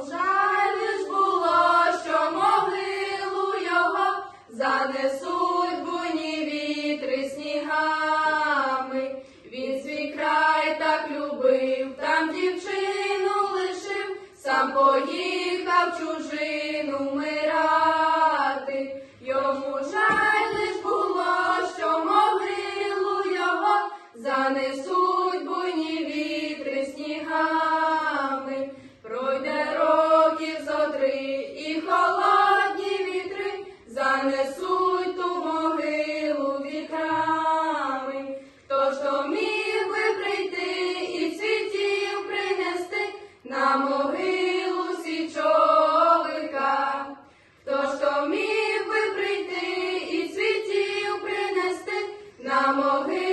жаль ж було, що могилу його занесуть буні вітри снігами. Він свій край так любив, там дівчину лишив, сам поїхав чужий. могилу січовика, хто ж то міг би прийти і цвітів принести на могилу.